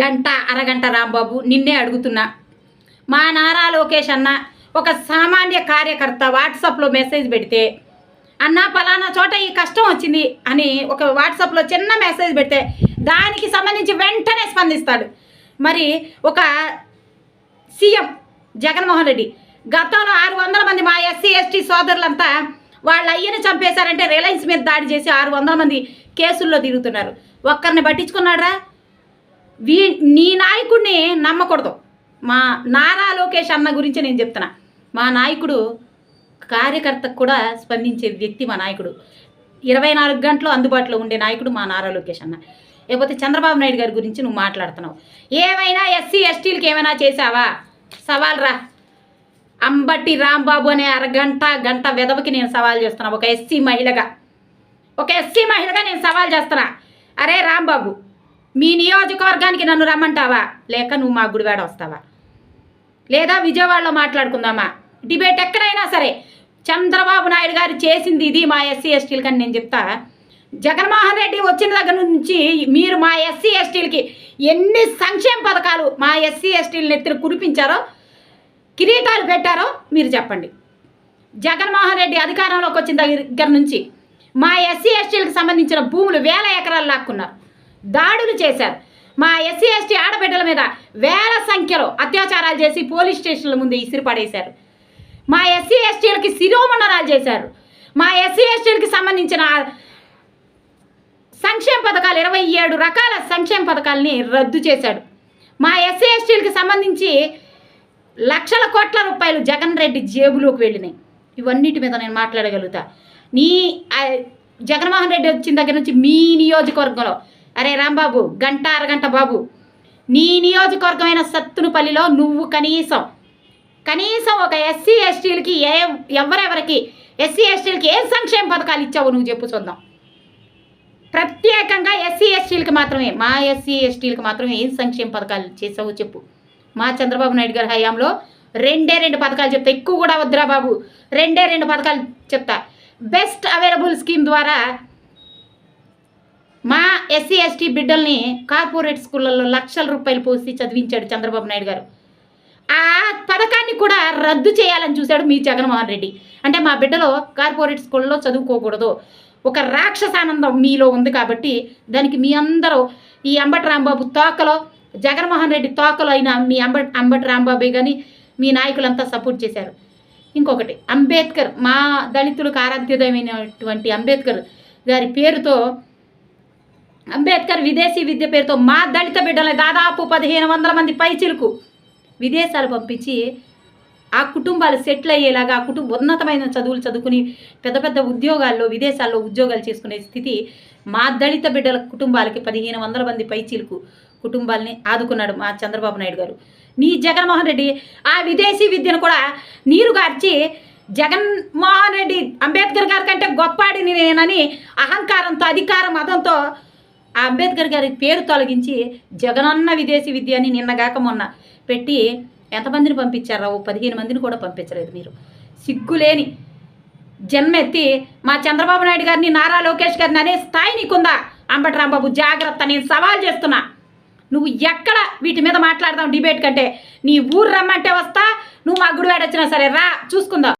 గంట అరగంట రాంబాబు నిన్నే అడుగుతున్నా. మా నారా లోకేష్ అన్న ఒక సామాన్య కార్యకర్త వాట్సాప్లో మెసేజ్ పెడితే అన్న పలానా చోట ఈ కష్టం వచ్చింది అని ఒక వాట్సాప్లో చిన్న మెసేజ్ పెడితే దానికి సంబంధించి వెంటనే స్పందిస్తాడు. మరి ఒక సీఎం జగన్మోహన్ రెడ్డి గతంలో ఆరు వందల మంది మా ఎస్సీ ఎస్టీ సోదరులంతా వాళ్ళ అయ్యని చంపేశారంటే రిలయన్స్ మీద దాడి చేసి ఆరు వందల మంది కేసుల్లో తిరుగుతున్నారు. ఒక్కరిని పట్టించుకున్నాడా వీ నీ నాయకుడిని నమ్మకూడదు. మా నారా లోకేష్ అన్న గురించి నేను చెప్తున్నా. మా నాయకుడు కార్యకర్తకు కూడా స్పందించే వ్యక్తి మా నాయకుడు. ఇరవై నాలుగు గంటలు అందుబాటులో ఉండే నాయకుడు మా నారా లోకేష్ అన్న. లేకపోతే చంద్రబాబు నాయుడు గారి గురించి నువ్వు మాట్లాడుతున్నావు. ఏమైనా ఎస్సీ ఎస్టీలకి ఏమైనా చేసావా సవాల్ రా. అంబట్టి రాంబాబు అనే అరగంట గంట వెదవకి నేను సవాల్ చేస్తున్నా. ఒక ఎస్సీ మహిళగా. ఒక ఎస్సీ మహిళగా నేను సవాల్ చేస్తున్నా. అరే రాంబాబు మీ నియోజకవర్గానికి నన్ను రమ్మంటావా? లేక నువ్వు మా గుడివాడ వస్తావా? లేదా విజయవాడలో మాట్లాడుకుందామా? డిబేట్ ఎక్కడైనా సరే చంద్రబాబు నాయుడు గారు చేసింది ఇది మా ఎస్సీ ఎస్టీలకి కానీ నేను చెప్తా. జగన్మోహన్ రెడ్డి వచ్చిన దగ్గర నుంచి మీరు మా ఎస్సీ ఎస్టీలకి ఎన్ని సంక్షేమ పథకాలు మా ఎస్సీ ఎస్టీలు నెత్తిన కురిపించారో కిరీటాలు పెట్టారో మీరు చెప్పండి. జగన్మోహన్ రెడ్డి అధికారంలోకి వచ్చిన దగ్గర నుంచి మా ఎస్సీ ఎస్టీలకు సంబంధించిన భూములు వేల ఎకరాలు లాక్కున్నారు. దాడులు చేశారు. మా ఎస్సీ ఎస్టీ ఆడబిడ్డల మీద వేల సంఖ్యలో అత్యాచారాలు చేసి పోలీస్ స్టేషన్ల ముందు ఇసిరిపడేశారు మా ఎస్సీ ఎస్టీలకి శిరోమండనాలు చేశారు. మా ఎస్సీ ఎస్టీలకి సంబంధించిన సంక్షేమ పథకాలు ఇరవై ఏడు రకాల సంక్షేమ పథకాలని రద్దు చేశాడు. మా ఎస్సీ ఎస్టీలకి సంబంధించి లక్షల కోట్ల రూపాయలు జగన్ రెడ్డి జేబులోకి వెళ్ళినాయి. ఇవన్నిటి మీద నేను మాట్లాడగలుగుతా. నీ జగన్మోహన్ రెడ్డి వచ్చిన దగ్గర నుంచి మీ నియోజకవర్గంలో అరే రాంబాబు గంట అరగంట బాబు. నీ నియోజకవర్గమైన సత్తునుపల్లిలో నువ్వు కనీసం కనీసం ఒక ఎస్సీ ఎస్టీలకి ఏ ఎవరెవరికి ఎస్సీ ఎస్టీలకి ఏ సంక్షేమ పథకాలు ఇచ్చావు నువ్వు చెప్పు చూద్దాం ప్రత్యేకంగా ఎస్సీ ఎస్టీలకి మాత్రమే మా ఎస్సీ ఎస్టీలకి మాత్రమే ఏం సంక్షేమ పథకాలు చేసావో చెప్పు. మా చంద్రబాబు నాయుడు గారి హయాంలో రెండే రెండు పథకాలు చెప్తా. ఎక్కువ కూడా వద్దురా బాబు. రెండే రెండు పథకాలు చెప్తా. బెస్ట్ అవైలబుల్ స్కీమ్ ద్వారా మా ఎస్సీ ఎస్టీ బిడ్డల్ని కార్పొరేట్ స్కూళ్ళల్లో లక్షల రూపాయలు పోసి చదివించాడు చంద్రబాబు నాయుడు గారు. ఆ పథకాన్ని కూడా రద్దు చేయాలని చూశాడు మీ జగన్మోహన్ రెడ్డి. అంటే మా బిడ్డలో కార్పొరేట్ స్కూల్లో చదువుకోకూడదు. ఒక రాక్షసానందం మీలో ఉంది కాబట్టి దానికి మీ అందరూ ఈ అంబటి రాంబాబు తోకలో జగన్మోహన్ రెడ్డి తోకలో అయిన మీ అంబ అంబటి రాంబాబే కానీ మీ నాయకులంతా సపోర్ట్ చేశారు. ఇంకొకటి అంబేద్కర్ మా దళితులకు ఆరాధ్యమైనటువంటి అంబేద్కర్ గారి పేరుతో అంబేద్కర్ విదేశీ విద్య పేరుతో మా దళిత బిడ్డల దాదాపు పదిహేను వందల మంది పైచిలుకు విదేశాలు పంపించి ఆ కుటుంబాలు సెటిల్ అయ్యేలాగా ఆ కుటుంబ ఉన్నతమైన చదువులు చదువుకుని పెద్ద పెద్ద ఉద్యోగాల్లో విదేశాల్లో ఉద్యోగాలు చేసుకునే స్థితి మా దళిత బిడ్డల కుటుంబాలకి పదిహేను వందల మంది పైచీలకు కుటుంబాలని ఆదుకున్నాడు మా చంద్రబాబు నాయుడు గారు. నీ జగన్మోహన్ రెడ్డి ఆ విదేశీ విద్యను కూడా నీరు గార్చి జగన్మోహన్ రెడ్డి అంబేద్కర్ గారి కంటే గొప్పాడిని నేనని అహంకారంతో అధికారం మతంతో ఆ అంబేద్కర్ గారి పేరు తొలగించి జగనన్న విదేశీ విద్య అని నిన్నగాక మొన్న పెట్టి ఎంతమందిని పంపించారా ఓ పదిహేను మందిని కూడా పంపించలేదు మీరు. సిగ్గులేని జన్మెత్తి మా చంద్రబాబు నాయుడు గారిని నారా లోకేష్ గారిని అనే స్థాయి నీకుందా? అంబటి రాంబాబు జాగ్రత్త నేను సవాల్ చేస్తున్నా. నువ్వు ఎక్కడ వీటి మీద మాట్లాడదాం డిబేట్ కంటే? నీ ఊరు రమ్మంటే వస్తా నువ్వు మా గుడివాడ వచ్చినా సరే రా చూసుకుందాం.